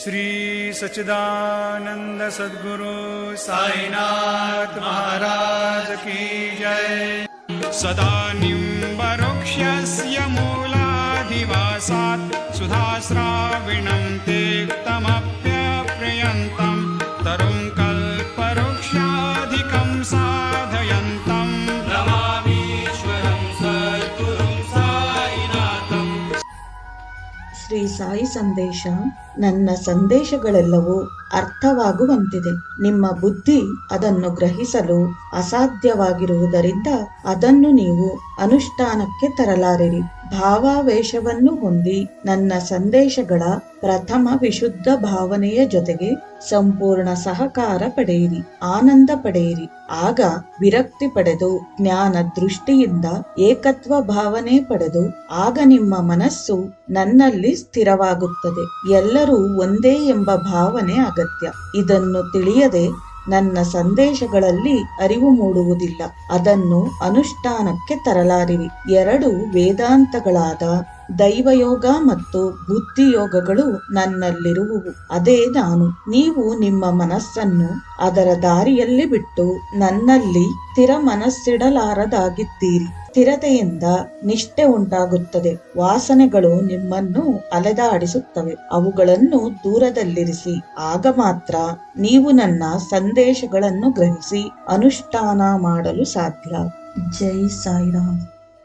श्री सच्चिदानंद सद्गुरु साईनाथ महाराज की जय। सदा निम्बरुक्षस्य मूलाधिवासात् सुधास्राविणं तेक्तमप्यप्रियन्तम् ಶ್ರೀ ಸಾಯಿ ಸಂದೇಶ. ನನ್ನ ಸಂದೇಶಗಳೆಲ್ಲವೂ ಅರ್ಥವಾಗುವಂತಿದೆ. ನಿಮ್ಮ ಬುದ್ಧಿ ಅದನ್ನು ಗ್ರಹಿಸಲು ಅಸಾಧ್ಯವಾಗಿರುವುದರಿಂದ ಅದನ್ನು ನೀವು ಅನುಷ್ಠಾನಕ್ಕೆ ತರಲಾರಿರಿ. ಭಾವಾವೇಶವನ್ನು ಹೊಂದಿ ನನ್ನ ಸಂದೇಶಗಳ ಪ್ರಥಮ ವಿಶುದ್ಧ ಭಾವನೆಯ ಜೊತೆಗೆ ಸಂಪೂರ್ಣ ಸಹಕಾರ ಪಡೆಯಿರಿ, ಆನಂದ ಪಡೆಯಿರಿ. ಆಗ ವಿರಕ್ತಿ ಪಡೆದು, ಜ್ಞಾನ ದೃಷ್ಟಿಯಿಂದ ಏಕತ್ವ ಭಾವನೆ ಪಡೆದು, ಆಗ ನಿಮ್ಮ ಮನಸ್ಸು ನನ್ನಲ್ಲಿ ಸ್ಥಿರವಾಗುತ್ತದೆ. ಎಲ್ಲರೂ ಒಂದೇ ಎಂಬ ಭಾವನೆ ಅಗತ್ಯ. ಇದನ್ನು ತಿಳಿಯದೆ ನನ್ನ ಸಂದೇಶಗಳಲ್ಲಿ ಅರಿವು ಮೂಡುವುದಿಲ್ಲ. ಅದನ್ನು ಅನುಷ್ಠಾನಕ್ಕೆ ತರಲಾರಿವಿ ಎರಡು ವೇದಾಂತಗಳಾದ ದೈವಯೋಗ ಮತ್ತು ಬುದ್ಧಿಯೋಗಗಳು ನನ್ನಲ್ಲಿರುವುವು. ಅದೇ ನಾನು. ನೀವು ನಿಮ್ಮ ಮನಸ್ಸನ್ನು ಅದರ ದಾರಿಯಲ್ಲಿ ಬಿಟ್ಟು ನನ್ನಲ್ಲಿ ಸ್ಥಿರ ಮನಸ್ಸಿಡಲಾರದಾಗಿದ್ದೀರಿ ಸ್ಥಿರತೆಯಿಂದ ನಿಷ್ಠೆ ಉಂಟಾಗುತ್ತದೆ. ವಾಸನೆಗಳು ನಿಮ್ಮನ್ನು ಅಲೆದಾಡಿಸುತ್ತವೆ. ಅವುಗಳನ್ನು ದೂರದಲ್ಲಿರಿಸಿ. ಆಗ ಮಾತ್ರ ನೀವು ನನ್ನ ಸಂದೇಶಗಳನ್ನು ಗ್ರಹಿಸಿ ಅನುಷ್ಠಾನ ಮಾಡಲು ಸಾಧ್ಯ. ಜೈ ಸಾಯಿರಾಮ್.